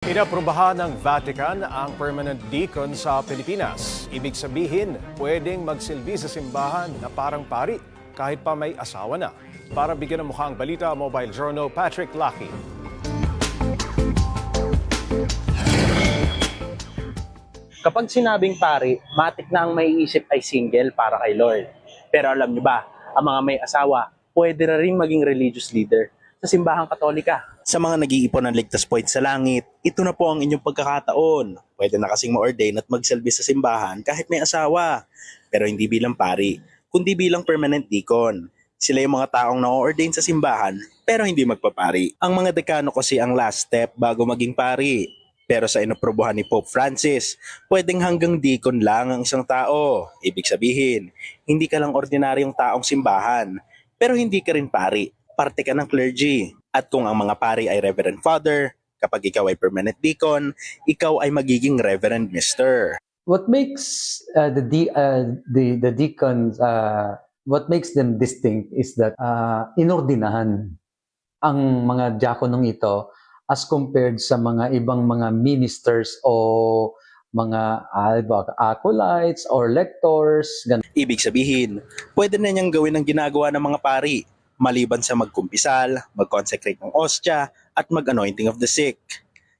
Inaprubahan ng Vatican ang permanent deacon sa Pilipinas. Ibig sabihin, pwedeng magsilbi sa simbahan na parang pari kahit pa may asawa na. Para bigyan ng mukha balita, Mobile Journal Patrick Lucky. Kapag sinabing pari, matik na ang maiisip ay single para kay Lord. Pero alam niyo ba, ang mga may asawa, pwede na rin maging religious leader sa simbahang katolika. Sa mga nag-iipon ng ligtas point sa langit, ito na po ang inyong pagkakataon. Pwede na kasing ma-ordain at magsalbi sa simbahan kahit may asawa. Pero hindi bilang pari, kundi bilang permanent deacon. Sila yung mga taong na-ordain sa simbahan pero hindi magpapari. Ang mga dekano kasi ang last step bago maging pari. Pero sa inaprobohan ni Pope Francis, pwedeng hanggang deacon lang ang isang tao. Ibig sabihin, hindi ka lang ordinaryong taong simbahan, pero hindi ka rin pari. Parte ka ng clergy. At kung ang mga pari ay Reverend Father, kapag ikaw ay permanent deacon, ikaw ay magiging Reverend Mister. what makes uh, the de- uh, the the deacons uh, what makes them distinct is that uh, inordinahan ang mga diakonong ito as compared sa mga ibang mga ministers o mga uh, acolytes or lectors ganun. Ibig sabihin, pwede na niyang gawin ang ginagawa ng mga pari, maliban sa magkumpisal, mag-consecrate ng ostya, at mag-anointing of the sick.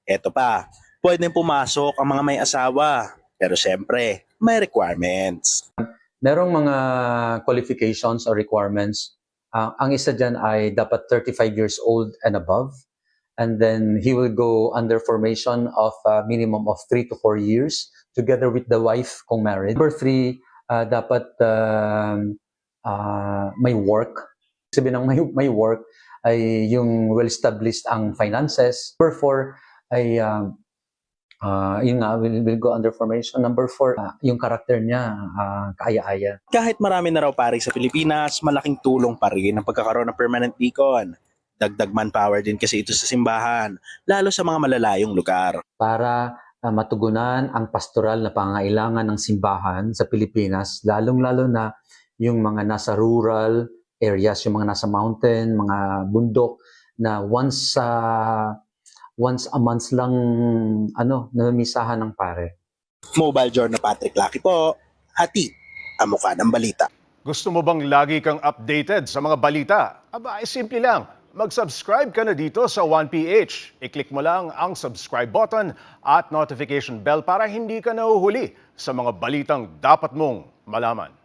Eto pa, pwede pumasok ang mga may asawa, pero syempre, may requirements. merong mga qualifications or requirements Uh, ang isa dyan ay dapat 35 years old and above and then he will go under formation of a minimum of 3 to 4 years together with the wife kung married. Number 3, uh, dapat um, uh, may work. Sabi ng may, may work ay yung well-established ang finances. Number 4 ay um, uh, yun nga, will, will go under formation. Number 4, uh, yung karakter niya, uh, kaaya-aya. Kahit marami na raw pari sa Pilipinas, malaking tulong pa rin ang pagkakaroon ng permanent deacon. Dagdag manpower din kasi ito sa simbahan, lalo sa mga malalayong lugar. para uh, matugunan ang pastoral na pangailangan ng simbahan sa Pilipinas, lalong-lalo na yung mga nasa rural areas, yung mga nasa mountain, mga bundok, na once sa once a month lang ano namimisahan ng pare. Mobile Journal Patrick Lucky po, hati ang mukha ng balita. Gusto mo bang lagi kang updated sa mga balita? Aba, ay simple lang. Mag-subscribe ka na dito sa 1PH. I-click mo lang ang subscribe button at notification bell para hindi ka nahuhuli sa mga balitang dapat mong malaman.